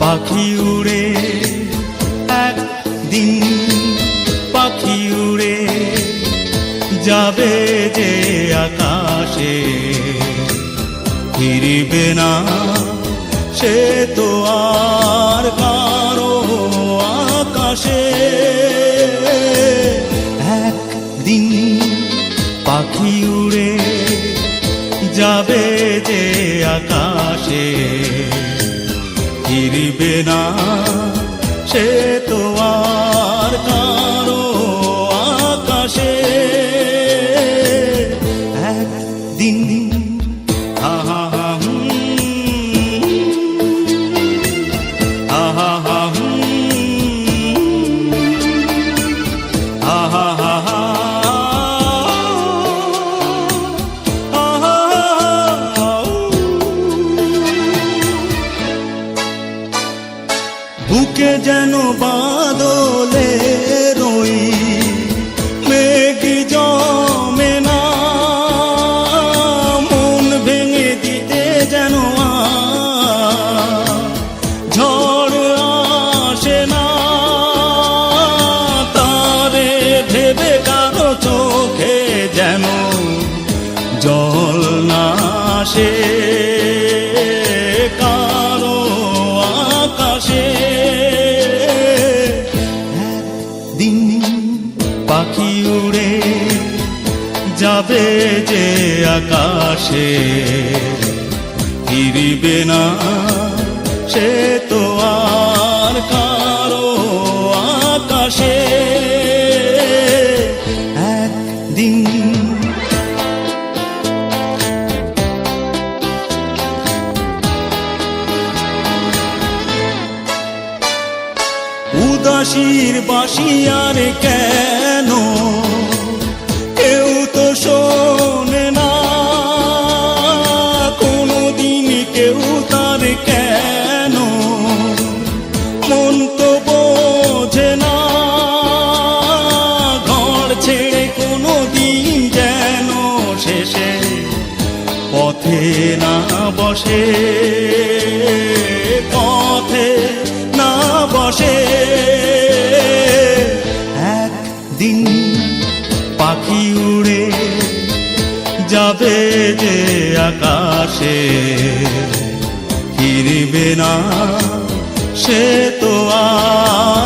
পাখি উড়ে, একদিন পাখি উড়ে যাবে যে আকাশে। ফিরবে না সে তো আর কারও আকাশে। একদিন পাখি উড়ে যাবে যে আকাশে। ফিরবে না সে তো আর বাদলে পাখি উড়ে যাবে যে আকাশে। ফিরবে না সে তো আর উদাসীর বাসিয়ার কেন? কেউ তো শোনে না কোনো দিন কেউ তার কেন? মন তো বোঝে না, ঘর ছেড়ে কোনো দিন যেন শেষে পথে না বসে। একদিন পাখি উড়ে যাবে যে আকাশে। ফিরবে না সে তো আর